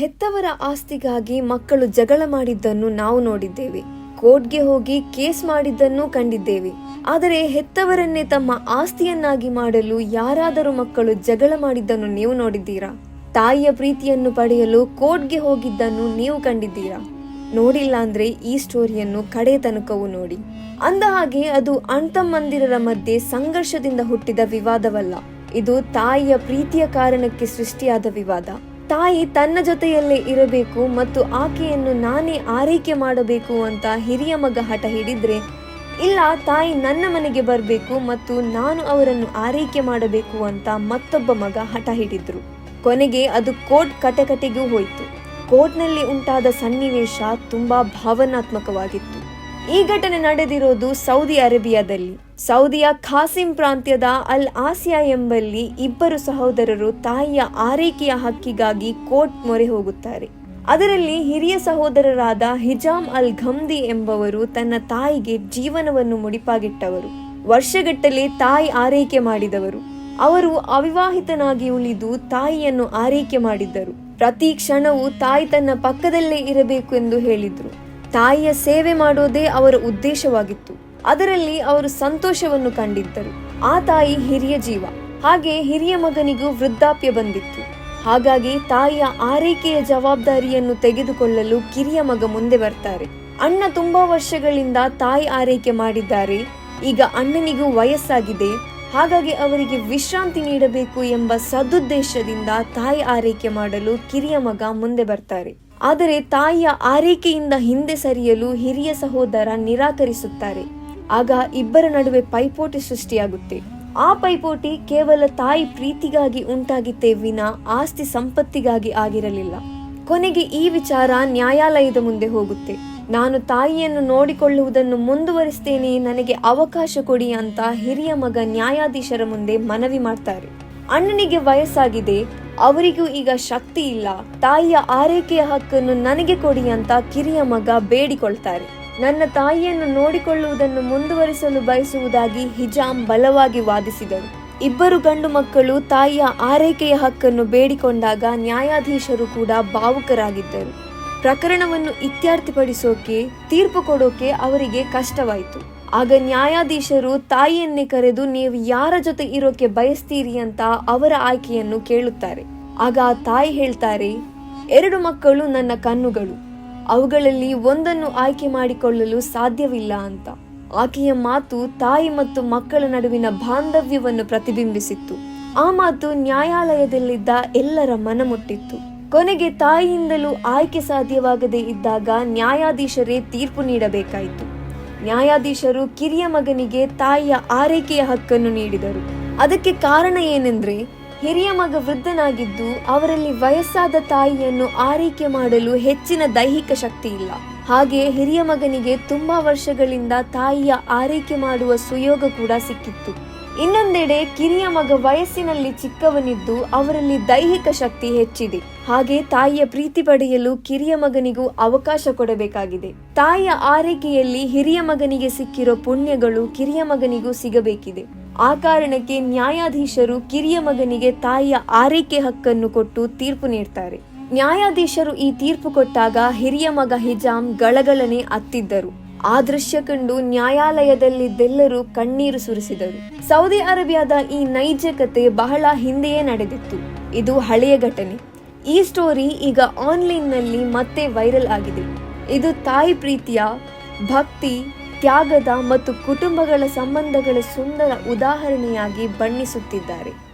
ಹೆತ್ತವರ ಆಸ್ತಿಗಾಗಿ ಮಕ್ಕಳು ಜಗಳ ಮಾಡಿದ್ದನ್ನು ನಾವು ನೋಡಿದ್ದೇವೆ. ಕೋರ್ಟ್ಗೆ ಹೋಗಿ ಕೇಸ್ ಮಾಡಿದ್ದನ್ನು ಕಂಡಿದ್ದೇವೆ. ಆದರೆ ಹೆತ್ತವರನ್ನೇ ತಮ್ಮ ಆಸ್ತಿಯನ್ನಾಗಿ ಮಾಡಲು ಯಾರಾದರೂ ಮಕ್ಕಳು ಜಗಳ ಮಾಡಿದ್ದನ್ನು ನೀವು ನೋಡಿದ್ದೀರಾ? ತಾಯಿಯ ಪ್ರೀತಿಯನ್ನು ಪಡೆಯಲು ಕೋರ್ಟ್ಗೆ ಹೋಗಿದ್ದನ್ನು ನೀವು ಕಂಡಿದ್ದೀರಾ? ನೋಡಿಲ್ಲ ಅಂದ್ರೆ ಈ ಸ್ಟೋರಿಯನ್ನು ಕಡೆ ತನಕವೂ ನೋಡಿ. ಅಂದ ಹಾಗೆ ಅದು ಅಣ್ತಮ್ಮಂದಿರರ ಮಧ್ಯೆ ಸಂಘರ್ಷದಿಂದ ಹುಟ್ಟಿದ ವಿವಾದವಲ್ಲ. ಇದು ತಾಯಿಯ ಪ್ರೀತಿಯ ಕಾರಣಕ್ಕೆ ಸೃಷ್ಟಿಯಾದ ವಿವಾದ. ತಾಯಿ ತನ್ನ ಜೊತೆಯಲ್ಲೇ ಇರಬೇಕು ಮತ್ತು ಆಕೆಯನ್ನು ನಾನೇ ಆರೈಕೆ ಮಾಡಬೇಕು ಅಂತ ಹಿರಿಯ ಮಗ ಹಠ ಹಿಡಿದ್ರೆ, ಇಲ್ಲ, ತಾಯಿ ನನ್ನ ಮನೆಗೆ ಬರಬೇಕು ಮತ್ತು ನಾನು ಅವರನ್ನು ಆರೈಕೆ ಮಾಡಬೇಕು ಅಂತ ಮತ್ತೊಬ್ಬ ಮಗ ಹಠ ಹಿಡಿದ್ರು. ಕೊನೆಗೆ ಅದು ಕೋರ್ಟ್ ಕಟಕಟೆಗೂ ಹೋಯಿತು. ಕೋರ್ಟ್ನಲ್ಲಿ ಉಂಟಾದ ಸನ್ನಿವೇಶ ತುಂಬಾ ಭಾವನಾತ್ಮಕವಾಗಿತ್ತು. ಈ ಘಟನೆ ನಡೆದಿರೋದು ಸೌದಿ ಅರೇಬಿಯಾದಲ್ಲಿ. ಸೌದಿಯ ಖಾಸಿಂ ಪ್ರಾಂತ್ಯದ ಅಲ್ ಆಸಿಯಾ ಎಂಬಲ್ಲಿ ಇಬ್ಬರು ಸಹೋದರರು ತಾಯಿಯ ಆರೈಕೆಯ ಹಕ್ಕಿಗಾಗಿ ಕೋರ್ಟ್ ಮೊರೆ ಹೋಗುತ್ತಾರೆ. ಅದರಲ್ಲಿ ಹಿರಿಯ ಸಹೋದರರಾದ ಹಿಜಾಮ್ ಅಲ್ ಘಮ್ದಿ ಎಂಬವರು ತನ್ನ ತಾಯಿಗೆ ಜೀವನವನ್ನು ಮುಡಿಪಾಗಿಟ್ಟವರು. ವರ್ಷಗಟ್ಟಲೆ ತಾಯಿ ಆರೈಕೆ ಮಾಡಿದವರು. ಅವರು ಅವಿವಾಹಿತನಾಗಿ ಉಳಿದು ತಾಯಿಯನ್ನು ಆರೈಕೆ ಮಾಡಿದ್ದರು. ಪ್ರತಿ ಕ್ಷಣವೂ ತಾಯಿ ತನ್ನ ಪಕ್ಕದಲ್ಲೇ ಇರಬೇಕು ಎಂದು ಹೇಳಿದ್ರು. ತಾಯಿಯ ಸೇವೆ ಮಾಡೋದೇ ಅವರ ಉದ್ದೇಶವಾಗಿತ್ತು. ಅದರಲ್ಲಿ ಅವರು ಸಂತೋಷವನ್ನು ಕಂಡಿದ್ದರು. ಆ ತಾಯಿ ಹಿರಿಯ ಜೀವ. ಹಾಗೆ ಹಿರಿಯ ಮಗನಿಗೂ ವೃದ್ಧಾಪ್ಯ ಬಂದಿತ್ತು. ಹಾಗಾಗಿ ತಾಯಿಯ ಆರೈಕೆಯ ಜವಾಬ್ದಾರಿಯನ್ನು ತೆಗೆದುಕೊಳ್ಳಲು ಕಿರಿಯ ಮಗ ಮುಂದೆ ಬರ್ತಾರೆ. ಅಣ್ಣ ತುಂಬಾ ವರ್ಷಗಳಿಂದ ತಾಯಿ ಆರೈಕೆ ಮಾಡಿದ್ದಾರೆ. ಈಗ ಅಣ್ಣನಿಗೂ ವಯಸ್ಸಾಗಿದೆ. ಹಾಗಾಗಿ ಅವರಿಗೆ ವಿಶ್ರಾಂತಿ ನೀಡಬೇಕು ಎಂಬ ಸದುದ್ದೇಶದಿಂದ ತಾಯಿ ಆರೈಕೆ ಮಾಡಲು ಕಿರಿಯ ಮಗ ಮುಂದೆ ಬರ್ತಾರೆ. ಆದರೆ ತಾಯಿಯ ಆರೈಕೆಯಿಂದ ಹಿಂದೆ ಸರಿಯಲು ಹಿರಿಯ ಸಹೋದರ ನಿರಾಕರಿಸುತ್ತಾರೆ. ಆಗ ಇಬ್ಬರ ನಡುವೆ ಪೈಪೋಟಿ ಸೃಷ್ಟಿಯಾಗುತ್ತೆ. ಆ ಪೈಪೋಟಿ ಕೇವಲ ತಾಯಿ ಪ್ರೀತಿಗಾಗಿ ಉಂಟಾಗಿತ್ತೇ ವಿನ ಆಸ್ತಿ ಸಂಪತ್ತಿಗಾಗಿ ಆಗಿರಲಿಲ್ಲ. ಕೊನೆಗೆ ಈ ವಿಚಾರ ನ್ಯಾಯಾಲಯದ ಮುಂದೆ ಹೋಗುತ್ತೆ. ನಾನು ತಾಯಿಯನ್ನು ನೋಡಿಕೊಳ್ಳುವುದನ್ನು ಮುಂದುವರಿಸ್ತೇನೆ, ನನಗೆ ಅವಕಾಶ ಕೊಡಿ ಅಂತ ಹಿರಿಯ ಮಗ ನ್ಯಾಯಾಧೀಶರ ಮುಂದೆ ಮನವಿ ಮಾಡ್ತಾರೆ. ಅಣ್ಣನಿಗೆ ವಯಸ್ಸಾಗಿದೆ ಅವರಿಗೂ ಈಗ ಶಕ್ತಿ ಇಲ್ಲ. ತಾಯಿಯ ಆರೈಕೆಯ ಹಕ್ಕನ್ನು ನನಗೆ ಕೊಡಿ ಅಂತ ಕಿರಿಯ ಮಗ ಬೇಡಿಕೊಳ್ತಾರೆ. ನನ್ನ ತಾಯಿಯನ್ನು ನೋಡಿಕೊಳ್ಳುವುದನ್ನು ಮುಂದುವರಿಸಲು ಬಯಸುವುದಾಗಿ ಹಿಜಾಮ್ ಬಲವಾಗಿ ವಾದಿಸಿದರು. ಇಬ್ಬರು ಗಂಡು ಮಕ್ಕಳು ತಾಯಿಯ ಆರೈಕೆಯ ಹಕ್ಕನ್ನು ಬೇಡಿಕೊಂಡಾಗ ನ್ಯಾಯಾಧೀಶರು ಕೂಡ ಭಾವುಕರಾಗಿದ್ದರು. ಪ್ರಕರಣವನ್ನು ಇತ್ಯರ್ಥಪಡಿಸೋಕೆ, ತೀರ್ಪು ಕೊಡೋಕೆ ಅವರಿಗೆ ಕಷ್ಟವಾಯಿತು. ಆಗ ನ್ಯಾಯಾಧೀಶರು ತಾಯಿಯನ್ನೇ ಕರೆದು ನೀವು ಯಾರ ಜೊತೆ ಇರೋಕೆ ಬಯಸ್ತೀರಿ ಅಂತ ಅವರ ಆಯ್ಕೆಯನ್ನು ಕೇಳುತ್ತಾರೆ. ಆಗ ಆ ತಾಯಿ ಹೇಳ್ತಾರೆ, ಎರಡು ಮಕ್ಕಳು ನನ್ನ ಕಣ್ಣುಗಳು. ಅವುಗಳಲ್ಲಿ ಒಂದನ್ನು ಆಯ್ಕೆ ಮಾಡಿಕೊಳ್ಳಲು ಸಾಧ್ಯವಿಲ್ಲ ಅಂತ. ಆಕೆಯ ಮಾತು ತಾಯಿ ಮತ್ತು ಮಕ್ಕಳ ನಡುವಿನ ಬಾಂಧವ್ಯವನ್ನು ಪ್ರತಿಬಿಂಬಿಸಿತ್ತು. ಆ ಮಾತು ನ್ಯಾಯಾಲಯದಲ್ಲಿದ್ದ ಎಲ್ಲರ ಮನ ಮುಟ್ಟಿತ್ತು ಕೊನೆಗೆ ತಾಯಿಯಿಂದಲೂ ಆಯ್ಕೆ ಸಾಧ್ಯವಾಗದೇ ಇದ್ದಾಗ ನ್ಯಾಯಾಧೀಶರೇ ತೀರ್ಪು ನೀಡಬೇಕಾಯಿತು. ನ್ಯಾಯಾಧೀಶರು ಕಿರಿಯ ಮಗನಿಗೆ ತಾಯಿಯ ಆರೈಕೆಯ ಹಕ್ಕನ್ನು ನೀಡಿದರು. ಅದಕ್ಕೆ ಕಾರಣ ಏನೆಂದ್ರೆ, ಹಿರಿಯ ಮಗ ವೃದ್ಧನಾಗಿದ್ದು ಅವರಲ್ಲಿ ವಯಸ್ಸಾದ ತಾಯಿಯನ್ನು ಆರೈಕೆ ಮಾಡಲು ಹೆಚ್ಚಿನ ದೈಹಿಕ ಶಕ್ತಿ ಇಲ್ಲ. ಹಾಗೆ ಹಿರಿಯ ಮಗನಿಗೆ ತುಂಬಾ ವರ್ಷಗಳಿಂದ ತಾಯಿಯ ಆರೈಕೆ ಮಾಡುವ ಸುಯೋಗ ಕೂಡ ಸಿಕ್ಕಿತ್ತು. ಇನ್ನೊಂದೆಡೆ ಕಿರಿಯ ಮಗ ವಯಸ್ಸಿನಲ್ಲಿ ಚಿಕ್ಕವನಿದ್ದು ಅವರಲ್ಲಿ ದೈಹಿಕ ಶಕ್ತಿ ಹೆಚ್ಚಿದೆ. ಹಾಗೆ ತಾಯಿಯ ಪ್ರೀತಿ ಪಡೆಯಲು ಕಿರಿಯ ಮಗನಿಗೂ ಅವಕಾಶ ಕೊಡಬೇಕಾಗಿದೆ. ತಾಯಿಯ ಆರೈಕೆಯಲ್ಲಿ ಹಿರಿಯ ಮಗನಿಗೆ ಸಿಕ್ಕಿರೋ ಪುಣ್ಯಗಳು ಕಿರಿಯ ಮಗನಿಗೂ ಸಿಗಬೇಕಿದೆ. ಆ ಕಾರಣಕ್ಕೆ ನ್ಯಾಯಾಧೀಶರು ಕಿರಿಯ ಮಗನಿಗೆ ತಾಯಿಯ ಆರೈಕೆ ಹಕ್ಕನ್ನು ಕೊಟ್ಟು ತೀರ್ಪು ನೀಡ್ತಾರೆ. ನ್ಯಾಯಾಧೀಶರು ಈ ತೀರ್ಪು ಕೊಟ್ಟಾಗ ಹಿರಿಯ ಮಗ ಹಿಜಾಮ್ ಗಳಗಳನೆ ಅತ್ತಿದ್ದರು. ಆ ದೃಶ್ಯ ಕಂಡು ನ್ಯಾಯಾಲಯದಲ್ಲಿದ್ದೆಲ್ಲರೂ ಕಣ್ಣೀರು ಸುರಿಸಿದರು. ಸೌದಿ ಅರೇಬಿಯಾದ ಈ ನೈಜ ಕತೆ ಬಹಳ ಹಿಂದೆಯೇ ನಡೆದಿತ್ತು. ಇದು ಹಳೆಯ ಘಟನೆ. ಈ ಸ್ಟೋರಿ ಈಗ ಆನ್ಲೈನ್ನಲ್ಲಿ ಮತ್ತೆ ವೈರಲ್ ಆಗಿದೆ. ಇದು ತಾಯಿ ಪ್ರೀತಿಯ, ಭಕ್ತಿ, ತ್ಯಾಗದ ಮತ್ತು ಕುಟುಂಬಗಳ ಸಂಬಂಧಗಳ ಸುಂದರ ಉದಾಹರಣೆಯಾಗಿ ಬಣ್ಣಿಸುತ್ತಿದ್ದಾರೆ.